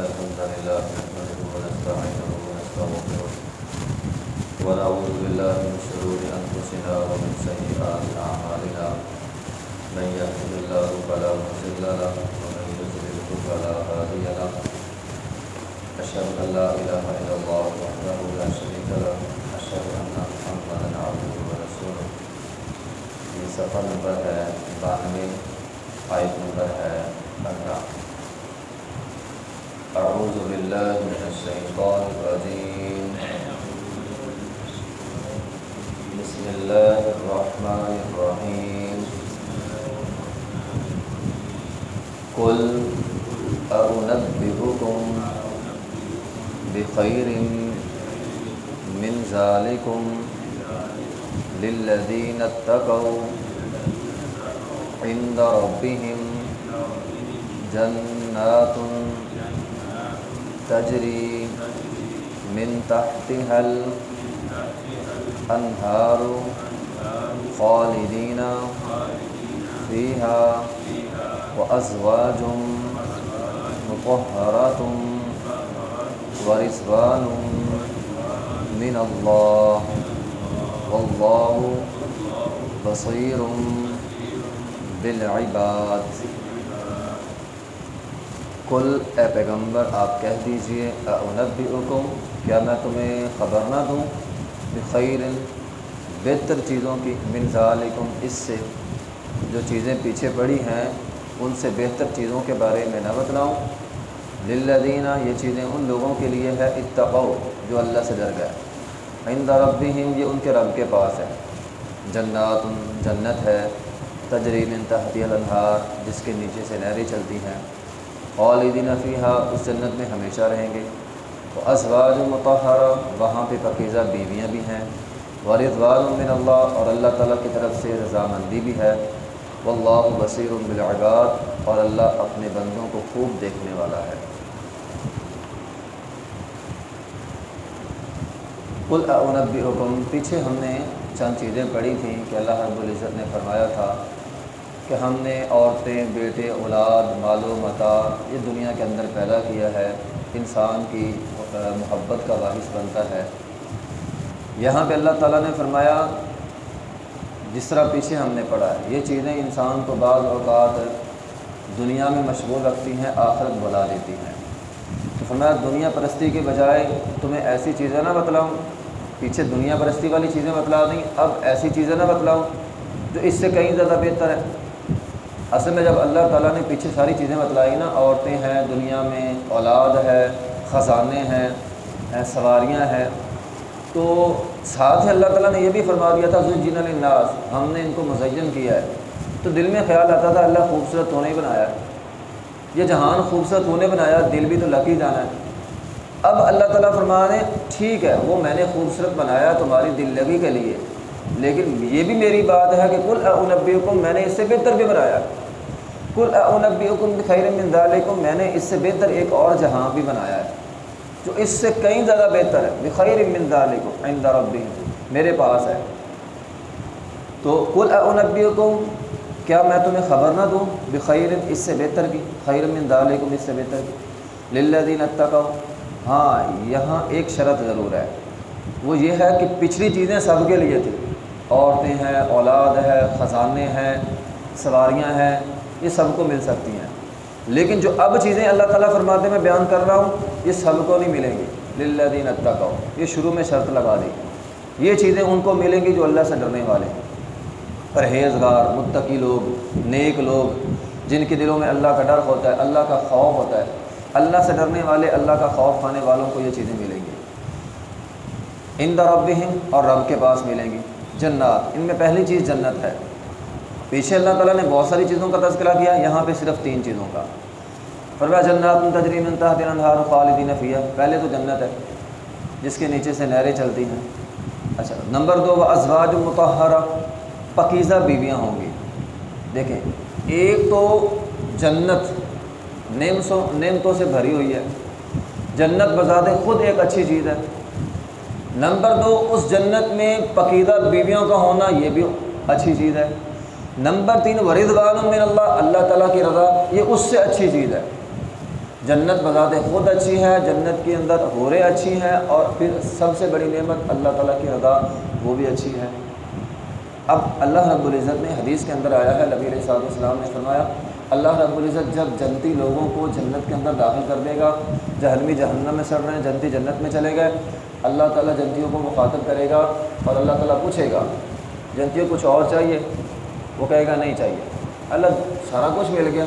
الحمد لله نحمده ونستعينه ونستغفره ونعوذ بالله من شرور أنفسنا ومن سيئات أعمالنا. من يهده الله فلا مضل له ومن يضلل فلا هادي له. أشهد أن لا إله إلا الله وحده لا شريك له. أشهد أن محمدا عبده ورسوله. یہ صفحہ نمبر ہے بانوے آیت نمبر ہے أعوذ باللہ من الشیطان الرجیم بسم اللہ الرحمن الرحیم قل أنبئكم بخير من ذلكم للذين اتقوا عند ربهم جنات تجري من تحتها الأنهار خالدين فيها وأزواج مطهرة ورزوان من الله. والله بصير بالعباد. کل اے پیغمبر، آپ کہہ دیجیے اونبئکم کیا میں تمہیں خبر نہ دوں؟ بخیر، بہتر چیزوں کی، من ذالکم، اس سے جو چیزیں پیچھے پڑی ہیں، ان سے بہتر چیزوں کے بارے میں نہ بتلاؤں۔ للذینہ یہ چیزیں ان لوگوں کے لیے ہے اتقو جو اللہ سے ڈر گئے۔ عند ربہم، یہ ان کے رب کے پاس ہے۔ جنات، جنت ہے، تجری من تحتی الانہار، جس کے نیچے سے نہریں چلتی ہیں۔ خالدین فیہا، اس جنت میں ہمیشہ رہیں گے۔ تو ازواج متحرہ وہاں پہ پکیزہ بیویاں بھی ہیں۔ ورضوان من اللہ، اور اللہ تعالیٰ کی طرف سے رضامندی بھی ہے۔ واللہ بصیر بالعباد، اور اللہ اپنے بندوں کو خوب دیکھنے والا ہے۔ کل اونبئکم پیچھے ہم نے چند چیزیں پڑھی تھیں کہ اللہ رب العزت نے فرمایا تھا کہ ہم نے عورتیں، بیٹے، اولاد، مال و متا یہ دنیا کے اندر پیدا کیا ہے، انسان کی محبت کا باعث بنتا ہے۔ یہاں پہ اللہ تعالیٰ نے فرمایا، جس طرح پیچھے ہم نے پڑھا ہے، یہ چیزیں انسان کو بعض اوقات دنیا میں مشغول رکھتی ہیں، آخرت بلا دیتی ہیں۔ تو فرمایا، دنیا پرستی کے بجائے تمہیں ایسی چیزیں نہ بتلاؤں، پیچھے دنیا پرستی والی چیزیں بتلا دیں، اب ایسی چیزیں نہ بتلاؤں، جو اس سے کہیں زیادہ بہتر ہے۔ اصل میں جب اللہ تعالیٰ نے پیچھے ساری چیزیں بتلائی نا، عورتیں ہیں، دنیا میں اولاد ہے، خزانے ہیں سواریاں ہیں، تو ساتھ ہی اللہ تعالیٰ نے یہ بھی فرما دیا تھا جن جی الناس ہم نے ان کو مزین کیا ہے۔ تو دل میں خیال آتا تھا، اللہ خوبصورت ہونے ہی بنایا۔ یہ جہان خوبصورت ہونے بنایا، دل بھی تو لکی جانا ہے۔ اب اللہ تعالیٰ فرما نے ٹھیک ہے، وہ میں نے خوبصورت بنایا تمہاری دل لگی کے لیے۔ لیکن یہ بھی میری بات ہے کہ کل اونبئکم میں نے اس سے بہتر بھی بنایا۔ کل اونبئکم بخیر من ذالکم میں نے اس سے بہتر ایک اور جہاں بھی بنایا ہے، جو اس سے کہیں زیادہ بہتر ہے۔ بخیر من ذالکم عند ربہم میرے پاس ہے۔ تو کل اونبئکم کیا میں تمہیں خبر نہ دوں؟ بخیر اس سے بہتر کی خیر من ذالکم اس سے بہتر کی للذین اتقوا۔ ہاں یہاں ایک شرط ضرور ہے۔ وہ یہ ہے کہ پچھلی چیزیں سب کے لیے تھیں۔ عورتیں ہیں، اولاد ہے، خزانے ہیں، سواریاں ہیں، یہ سب کو مل سکتی ہیں۔ لیکن جو اب چیزیں اللہ تعالیٰ فرماتے میں بیان کر رہا ہوں، یہ سب کو نہیں ملیں گی۔ للذین اتقوا۔ یہ شروع میں شرط لگا دی۔ یہ چیزیں ان کو ملیں گی جو اللہ سے ڈرنے والے ہیں۔ پرہیزگار، متقی لوگ، نیک لوگ، جن کے دلوں میں اللہ کا ڈر ہوتا ہے، اللہ کا خوف ہوتا ہے۔ اللہ سے ڈرنے والے، اللہ کا خوف کھانے والوں کو یہ چیزیں ملیں گی۔ ان ربہم اور رب کے پاس ملیں گی۔ جنات، ان میں پہلی چیز جنت ہے۔ پیچھے اللہ تعالیٰ نے بہت ساری چیزوں کا تذکرہ کیا، یہاں پہ صرف تین چیزوں کا۔ فرما جنات تجریم تحت الانہار خالدین فیہ پہلے تو جنت ہے، جس کے نیچے سے نہریں چلتی ہیں۔ اچھا نمبر دو، وہ ازواج متحرہ پکیزہ بیویاں ہوں گی۔ دیکھیں، ایک تو جنت نعمتوں نعمتوں سے بھری ہوئی ہے۔ جنت بذات خود ایک اچھی چیز ہے۔ نمبر دو، اس جنت میں پقیدہ بیویوں کا ہونا یہ بھی اچھی چیز ہے۔ نمبر تین، ورضوان من اللہ اللہ تعالیٰ کی رضا، یہ اس سے اچھی چیز ہے۔ جنت بذات خود اچھی ہے، جنت کے اندر حوریں اچھی ہیں اور پھر سب سے بڑی نعمت اللہ تعالیٰ کی رضا، وہ بھی اچھی ہے۔ اب اللہ رب العزت نے حدیث کے اندر آیا ہے، نبی علیہ صاحب السلام نے فرمایا، اللہ رب العزت جب جنتی لوگوں کو جنت کے اندر داخل کر دے گا، جہنمی جہنم میں سڑ رہے ہیں، جنتی جنت میں چلے گئے اللہ تعالیٰ جنتیوں کو مخاطب کرے گا اور اللہ تعالیٰ پوچھے گا، جنتیوں کچھ اور چاہیے؟ وہ کہے گا، نہیں چاہیے۔ اللہ، سارا کچھ مل گیا۔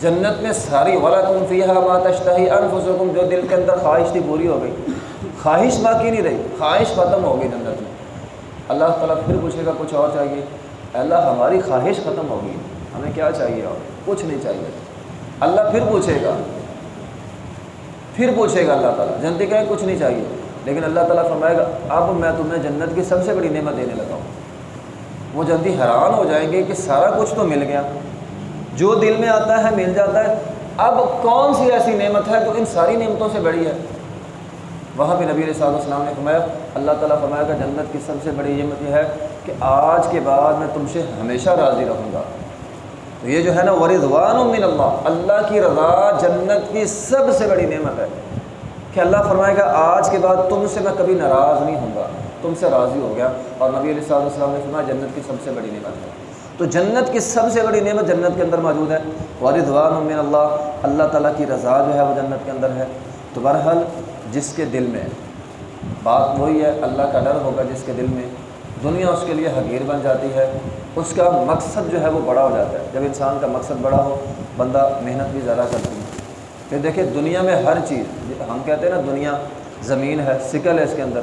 جنت میں ساری والا تم فیحہ ماتشتہی انفسکم، جو دل کے اندر خواہش تھی پوری ہو گئی۔ خواہش باقی نہیں رہی، خواہش ختم ہو گئی جنت میں۔ اللہ تعالیٰ پھر پوچھے گا، کچھ اور چاہیے؟ اللہ، ہماری خواہش ختم ہوگی ہمیں کیا چاہیے اور؟ کچھ نہیں چاہیے۔ اللہ پھر پوچھے گا پھر پوچھے گا اللہ تعالیٰ۔ جنتی کہیں کچھ نہیں چاہیے۔ لیکن اللہ تعالیٰ فرمائے گا، اب میں تمہیں جنت کی سب سے بڑی نعمت دینے لگا ہوں۔ وہ جنتی حیران ہو جائیں گے کہ سارا کچھ تو مل گیا۔ جو دل میں آتا ہے، مل جاتا ہے۔ اب کون سی ایسی نعمت ہے جو ان ساری نعمتوں سے بڑی ہے؟ وہاں پہ نبی علیہ السلام نے فرمایا، اللہ تعالیٰ فرمایا کہ جنت کی سب سے بڑی نعمت یہ ہے کہ آج کے بعد میں تم سے ہمیشہ راضی رہوں گا۔ تو یہ جو ہے نا ورضوان من اللہ اللہ کی رضا جنت کی سب سے بڑی نعمت ہے۔ کہ اللہ فرمائے گا، آج کے بعد تم سے میں کبھی ناراض نہیں ہوں گا، تم سے راضی ہو گیا۔ اور نبی علیہ صاحب السلام نے فرمایا، جنت کی سب سے بڑی نعمت ہے۔ تو جنت کی سب سے بڑی نعمت جنت کے اندر موجود ہے۔ ورضوان من اللہ اللہ تعالیٰ کی رضا جو ہے وہ جنت کے اندر ہے۔ تو بہرحال، جس کے دل میں، بات وہی ہے، اللہ کا ڈر ہوگا جس کے دل میں دنیا اس کے لیے حقیر بن جاتی ہے۔ اس کا مقصد جو ہے وہ بڑا ہو جاتا ہے۔ جب انسان کا مقصد بڑا ہو، بندہ محنت بھی زیادہ کرتی ہے۔ پھر دیکھیں، دنیا میں ہر چیز، ہم کہتے ہیں نا، دنیا زمین ہے، سکل ہے اس کے اندر۔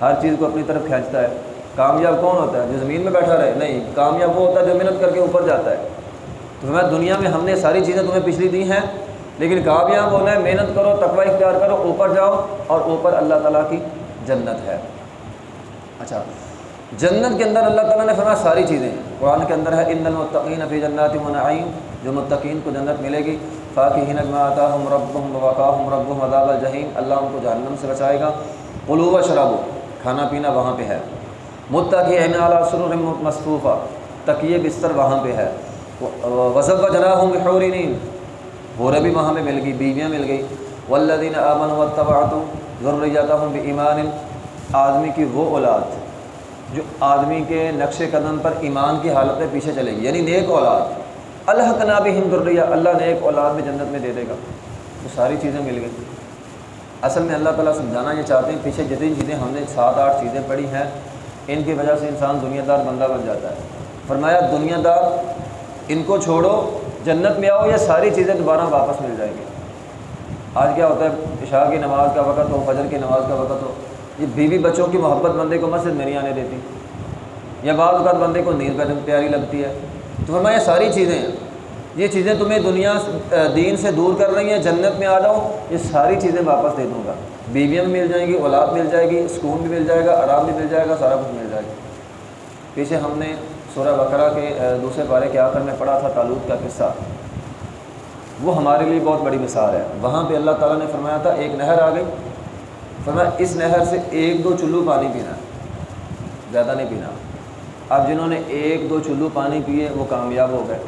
ہر چیز کو اپنی طرف کھینچتا ہے۔ کامیاب کون ہوتا ہے؟ جو زمین میں بیٹھا رہے۔ نہیں، کامیاب وہ ہوتا ہے جو محنت کر کے اوپر جاتا ہے۔ تو میں، دنیا میں ہم نے ساری چیزیں تمہیں پچھلی دی ہیں، لیکن کامیاب ہونا ہے، محنت کرو، تقوی اختیار کرو، اوپر جاؤ اور اوپر اللہ تعالیٰ کی جنت ہے۔ اچھا جنت کے اندر اللہ تعالیٰ نے فرمایا ساری چیزیں۔ قرآن کے اندر ہے ان المتقین فی جنات منعیم جو متقین کو جنت ملے گی۔ فاقین آتا ہم رب وقا ہم رب مداب الجحیم اللہ ان کو جہنم سے بچائے گا۔ قلو و کھانا پینا وہاں پہ ہے۔ متقی اعلیٰ سر مصطوفہ تقیے بستر وہاں پہ ہے۔ وضب و جنا ہوں گے نہیں ہو بھی وہاں پہ مل گئی، بیویاں مل گئی۔ ولدین امن و تباۃ ضرور جاتا ہوں بے ایمان آدمی کی وہ اولاد جو آدمی کے نقش قدم پر ایمان کی حالت میں پیچھے چلے گی یعنی نیک اولاد۔ اللہ کا ہند الریہ اللہ نیک اولاد میں جنت میں دے دے گا۔ وہ ساری چیزیں مل گئی۔ اصل میں اللہ تعالیٰ سمجھانا یہ چاہتے ہیں، پیچھے جتنی چیزیں ہم نے سات آٹھ چیزیں پڑھی ہیں، ان کی وجہ سے انسان دنیا دار بندہ بن جاتا ہے۔ فرمایا دنیا دار ان کو چھوڑو، جنت میں آؤ، یہ ساری چیزیں دوبارہ واپس مل جائیں گی۔ آج کیا ہوتا ہے، عشاء کی نماز کا وقت ہو، فجر کی نماز کا وقت ہو یہ بیوی بچوں کی محبت بندے کو مسجد میں نہیں آنے دیتی، یا بعض اوقات بندے کو نیند پہ پیاری لگتی ہے۔ تو فرمایا، یہ ساری چیزیں ہیں۔ یہ چیزیں تمہیں دنیا دین سے دور کر رہی ہیں، جنت میں آ جاؤ، یہ ساری چیزیں واپس دے دوں گا۔ بیویاں بھی مل جائیں گی، اولاد مل جائے گی، سکون بھی مل جائے گا، آرام بھی مل جائے گا، سارا کچھ مل جائے گا۔ پیچھے ہم نے سورہ بکرا کے دوسرے بارے کے آخر میں پڑھا تھا تعلق کا قصہ۔ وہ ہمارے لیے بہت بڑی مثال ہے۔ وہاں پہ اللہ تعالیٰ نے فرمایا تھا، ایک نہر آ گئی فرمایا، اس نہر سے ایک دو چلو پانی پینا۔ زیادہ نہیں پینا۔ اب جنہوں نے ایک دو چلو پانی پیے، وہ کامیاب ہو گئے۔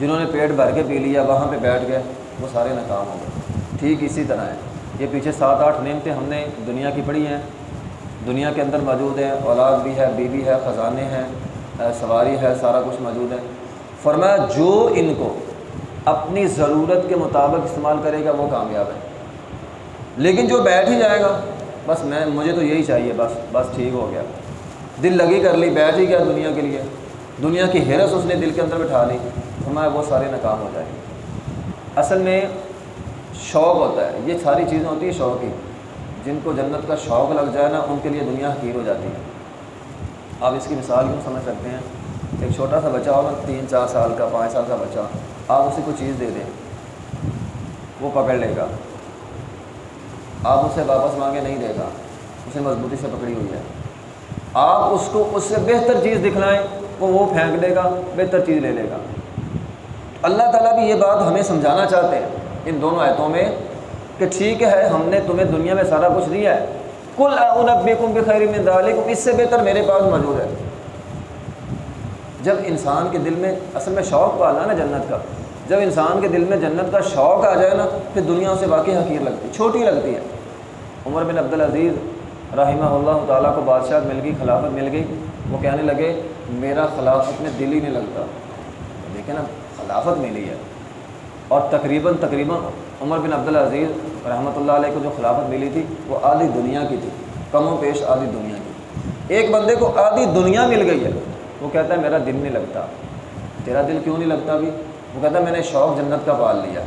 جنہوں نے پیٹ بھر کے پی لیا، وہاں پہ بیٹھ گئے۔ وہ سارے ناکام ہو گئے۔ ٹھیک اسی طرح ہے۔ یہ پیچھے سات آٹھ نعمتیں ہم نے دنیا کی پڑھی ہیں۔ دنیا کے اندر موجود ہیں۔ اولاد بھی ہے، بیوی ہے، خزانے ہیں سواری ہے، سارا کچھ موجود ہے۔ فرمایا، جو ان کو اپنی ضرورت کے مطابق استعمال کرے گا، وہ کامیاب ہے۔ لیکن جو بیٹھ ہی جائے گا، بس میں، مجھے تو یہی چاہیے، بس بس ٹھیک ہو گیا۔ دل لگی کر لی، بیٹھ ہی گیا دنیا کے لیے۔ دنیا کی حیرت اس نے دل کے اندر بٹھا لی ہمارے وہ سارے ناکام ہو جائیں گے۔ اصل میں شوق ہوتا ہے، یہ ساری چیزیں ہوتی ہیں شوق ہی۔ جن کو جنت کا شوق لگ جائے نا، ان کے لیے دنیا حقیر ہو جاتی ہے۔ آپ اس کی مثال کیوں سمجھ سکتے ہیں؟ ایک چھوٹا سا بچہ ہوگا تین، چار سال کا، پانچ سال کا بچہ، آپ اسے کوئی چیز دے دیں، وہ پکڑ لے گا۔ آپ اسے واپس مانگے نہیں دے گا۔ اسے مضبوطی سے پکڑی ہوئی ہے۔ آپ اس کو اس سے بہتر چیز دکھلائیں، وہ وہ پھینک دے گا، بہتر چیز لے لے گا۔ اللہ تعالیٰ بھی یہ بات ہمیں سمجھانا چاہتے ہیں۔ ان دونوں آیتوں میں کہ ٹھیک ہے، ہم نے تمہیں دنیا میں سارا کچھ دیا ہے۔ کل اونب کم بخیر میں ڈالے اس سے بہتر میرے پاس موجود ہے۔ جب انسان کے دل میں اصل میں شوق پالا نا جنت کا۔ جب انسان کے دل میں جنت کا شوق آ جائے نا، پھر دنیا سے واقعی حقیر لگتی، چھوٹی لگتی ہے۔ عمر بن عبدالعزیز رحمہ اللہ تعالیٰ کو بادشاہ مل گئی، خلافت مل گئی۔ وہ کہنے لگے، میرا خلافت میں دل ہی نہیں لگتا۔ دیکھیں نا، خلافت ملی ہے۔ اور تقریباً تقریباً عمر بن عبدالعزیز رحمۃ اللہ علیہ کو جو خلافت ملی تھی، وہ آدھی دنیا کی تھی۔ کم و پیش آدھی دنیا کی۔ ایک بندے کو آدھی دنیا مل گئی ہے۔ وہ کہتا ہے، میرا دل نہیں لگتا۔ تیرا دل کیوں نہیں لگتا ابھی؟ وہ کہتا ہے، میں نے شوق جنت کا پال لیا۔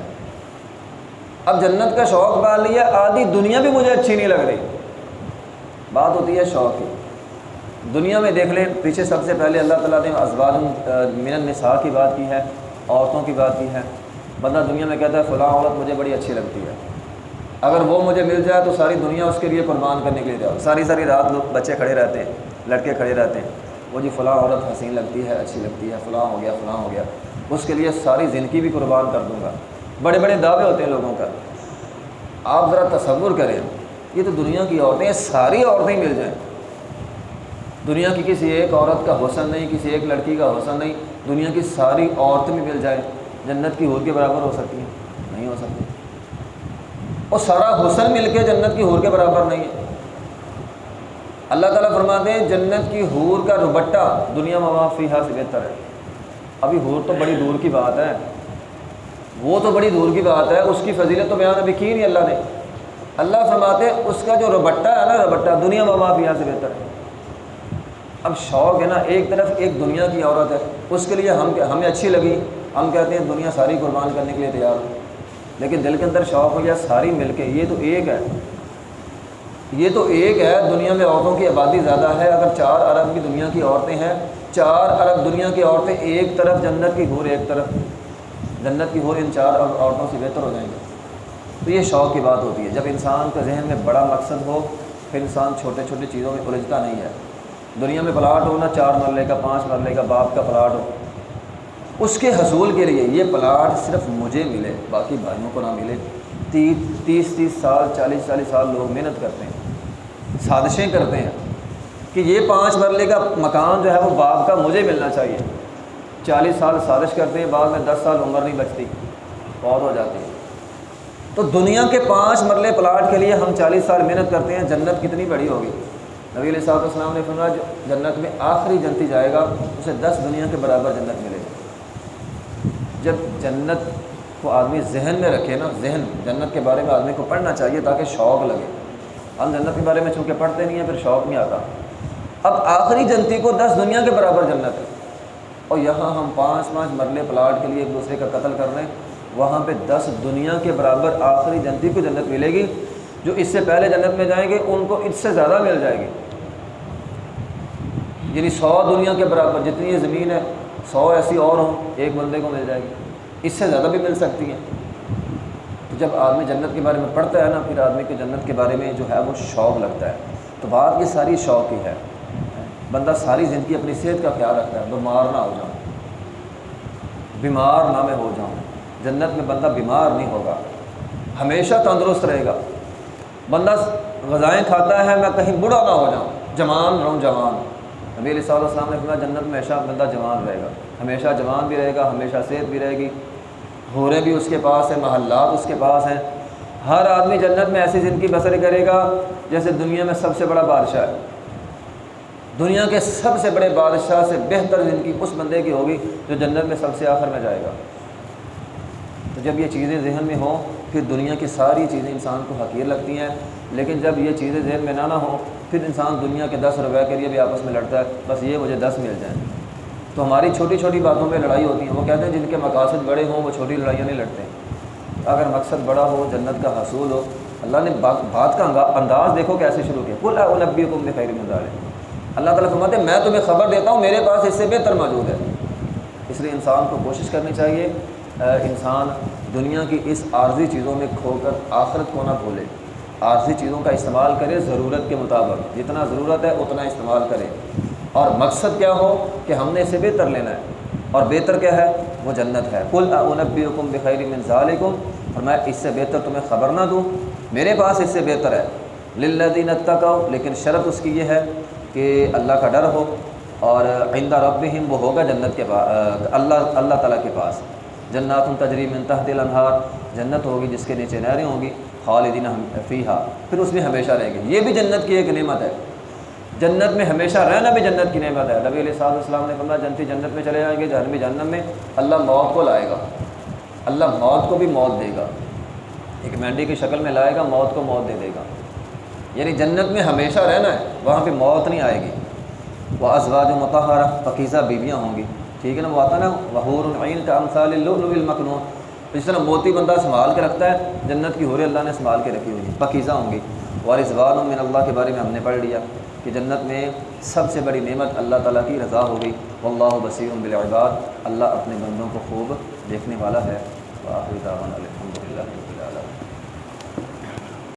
اب جنت کا شوق پال لیا، آدھی دنیا بھی مجھے اچھی نہیں لگ رہی۔ بات ہوتی ہے شوق کی۔ دنیا میں دیکھ لیں، پیچھے سب سے پہلے اللہ تعالیٰ نے ازباد من النساء کی بات کی ہے، عورتوں کی بات کی ہے۔ بندہ دنیا میں کہتا ہے، فلاں عورت مجھے بڑی اچھی لگتی ہے۔ اگر وہ مجھے مل جائے تو ساری دنیا اس کے لیے قربان کرنے کے لیے جاؤ۔ ساری ساری رات لوگ بچے کھڑے رہتے ہیں، لڑکے کھڑے رہتے ہیں۔ وہ جی فلاں عورت حسین لگتی ہے، اچھی لگتی ہے، فلاں ہو گیا، فلاں ہو گیا، اس کے لیے ساری زندگی بھی قربان کر دوں گا۔ بڑے بڑے دعوے ہوتے ہیں لوگوں کا۔ آپ ذرا تصور کریں، یہ تو دنیا کی عورتیں ساری عورتیں مل جائیں۔ دنیا کی کسی ایک عورت کا حسن نہیں، کسی ایک لڑکی کا حسن نہیں، دنیا کی ساری عورتیں بھی مل جائیں۔ جنت کی حور کے برابر ہو سکتی ہیں۔ نہیں ہو سکتی۔ اور سارا حسن مل کے جنت کی حور کے برابر نہیں ہے۔ اللہ تعالیٰ فرماتے ہیں، جنت کی حور کا ربٹہ دنیا موافی سے بہتر ہے۔ ابھی حور تو بڑی دور کی بات ہے۔ وہ تو بڑی دور کی بات ہے، اس کی فضیلت تو بیان ابھی کی نہیں اللہ نے؟ اللہ فرماتے ہیں اس کا جو ربٹہ ہے نا ربٹہ، دنیا موافی سے بہتر ہے۔ اب شوق ہے نا، ایک طرف ایک دنیا کی عورت ہے، اس کے لیے ہم ہمیں اچھی لگی۔ ہم کہتے ہیں دنیا ساری قربان کرنے کے لیے تیار ہو لیکن دل کے اندر شوق ہو گیا ساری مل کے۔ یہ تو ایک ہے۔ یہ تو ایک ہے، دنیا میں عورتوں کی آبادی زیادہ ہے۔ اگر چار ارب کی دنیا کی عورتیں ہیں، چار ارب دنیا کی عورتیں ایک طرف، جنت کی گھور ایک طرف۔ جنت کی گھور ان چار اور عورتوں سے بہتر ہو جائیں گے۔ تو یہ شوق کی بات ہوتی ہے۔ جب انسان کا ذہن میں بڑا مقصد ہو، پھر انسان چھوٹے چھوٹے چیزوں میں الجھتا نہیں ہے۔ دنیا میں پلاٹ ہو نا چار مرلے کا، پانچ مرلے کا باپ کا پلاٹ ہو۔ اس کے حصول کے لیے یہ پلاٹ صرف مجھے ملے، باقی بھائیوں کو نہ ملے۔ تیس تیس تیس سال، چالیس چالیس سال لوگ محنت کرتے ہیں، سازشیں کرتے ہیں کہ یہ پانچ مرلے کا مکان جو ہے وہ باپ کا مجھے ملنا چاہیے۔ چالیس سال سازش کرتے ہیں، بعد میں دس سال عمر نہیں بچتی بہت ہو جاتی ہے تو دنیا کے پانچ مرلے پلاٹ کے لیے ہم چالیس سال محنت کرتے ہیں، جنت کتنی بڑی ہوگی۔ نبی علیہ صاحب السلام نے فرمایا، جو جنت میں آخری جنتی جائے گا، اسے دس دنیا کے برابر جنت ملے گا جب جنت کو آدمی ذہن میں رکھے نا، ذہن، جنت کے بارے میں آدمی کو پڑھنا چاہیے تاکہ شوق لگے۔ ہم جنت کے بارے میں چونکہ پڑھتے نہیں ہیں، پھر شوق نہیں آتا۔ اب آخری جنتی کو دس دنیا کے برابر جنت ہے۔ اور یہاں ہم پانچ پانچ مرلے پلاٹ کے لیے ایک دوسرے کا قتل کر رہے ہیں۔ وہاں پہ دس دنیا کے برابر آخری جنتی کو جنت ملے گی، جو اس سے پہلے جنت میں جائیں گے، ان کو اس سے زیادہ مل جائے گی۔ یعنی سو دنیا کے برابر جتنی یہ زمین ہے، سو ایسی اور ہوں، ایک بندے کو مل جائے گی۔ اس سے زیادہ بھی مل سکتی ہیں۔ تو جب آدمی جنت کے بارے میں پڑھتا ہے نا، پھر آدمی کو جنت کے بارے میں جو ہے وہ شوق لگتا ہے۔ تو بات یہ ساری شوق ہی ہے۔ بندہ ساری زندگی اپنی صحت کا خیال رکھتا ہے، بیمار نہ ہو جاؤں۔ بیمار نہ میں ہو جاؤں۔ جنت میں بندہ بیمار نہیں ہوگا۔ ہمیشہ تندرست رہے گا۔ بندہ غذائیں کھاتا ہے، میں کہیں بڑا نہ ہو جاؤں۔ جوان رہوں، جوان۔ نبی علیہ صاحب السلام نے فرمایا، جنت میں ہمیشہ بندہ جوان رہے گا۔ ہمیشہ جوان بھی رہے گا، ہمیشہ صحت بھی رہے گی۔ ہورے بھی اس کے پاس ہیں، محلات اس کے پاس ہیں۔ ہر آدمی جنت میں ایسی زندگی بسر کرے گا جیسے دنیا میں سب سے بڑا بادشاہ ہے۔ دنیا کے سب سے بڑے بادشاہ سے بہتر زندگی اس بندے کی ہوگی جو جنت میں سب سے آخر میں جائے گا۔ تو جب یہ چیزیں ذہن میں ہوں، پھر دنیا کی ساری چیزیں انسان کو حقیر لگتی ہیں۔ لیکن جب یہ چیزیں ذہن میں نہ نہ ہوں، پھر انسان دنیا کے دس روپے کے لیے بھی آپس میں لڑتا ہے، بس یہ مجھے دس مل جائیں۔ تو ہماری چھوٹی چھوٹی باتوں پہ لڑائی ہوتی ہے۔ وہ کہتے ہیں جن کے مقاصد بڑے ہوں، وہ چھوٹی لڑائیاں نہیں لڑتے اگر مقصد بڑا ہو، جنت کا حصول ہو، اللہ نے بات کا انداز دیکھو کیسے شروع کیا۔ کل البی کو میں خیر مزار اللہ تعالیٰ فرماتے ہیں، میں تمہیں خبر دیتا ہوں، میرے پاس اس سے بہتر موجود ہے۔ اس لیے انسان کو کوشش کرنی چاہیے انسان دنیا کی اس عارضی چیزوں میں کھو کر آخرت کو نہ بھولے۔ عارضی چیزوں کا استعمال کرے ضرورت کے مطابق، جتنا ضرورت ہے اتنا استعمال کرے۔ اور مقصد کیا ہو کہ ہم نے اسے بہتر لینا ہے۔ اور بہتر کیا ہے؟ وہ جنت ہے۔ کل اونبی حکم بخیر من اور میں اس سے بہتر تمہیں خبر نہ دوں۔ میرے پاس اس سے بہتر ہے۔ للذین اتقوا، لیکن شرط اس کی یہ ہے کہ اللہ کا ڈر ہو اور عند ربہم وہ ہوگا جنت کے پاس اللہ اللہ تعالیٰ کے پاس۔ جنات تجریم من تحت الانہار، جنت ہوگی جس کے نیچے نہریں ہوں گی خالدین فیحہ پھر اس میں ہمیشہ رہیں گے۔ یہ بھی جنت کی ایک نعمت ہے۔ جنت میں ہمیشہ رہنا بھی جنت کی نعمت ہے۔ نبی علیہ صاحب السلام نے فرمایا، جنتی جنت میں چلے جائیں گے جہنمی جہنم میں اللہ موت کو لائے گا۔ اللہ موت کو بھی موت دے گا۔ ایک مینڈی کی شکل میں لائے گا، موت کو موت دے دے گا۔ یعنی جنت میں ہمیشہ رہنا ہے، وہاں پہ موت نہیں آئے گی۔ وہ ازواج متحرہ پقیزہ بیویاں ہوں گی۔ ٹھیک ہے نا، وہ آتا نا، وحور العین کا امثال المکنون اس طرح موتی بندہ سنبھال کے رکھتا ہے، جنت کی حور اللہ نے سنبھال کے رکھی ہوئی ہے پقیزہ ہوں گی۔ وارضوان من اللہ کے بارے میں ہم نے پڑھ لیا کہ جنت میں سب سے بڑی نعمت اللہ تعالیٰ کی رضا ہوگی واللہ بصیر بالعباد۔ اللہ اپنے بندوں کو خوب دیکھنے والا ہے۔ الحمد للہ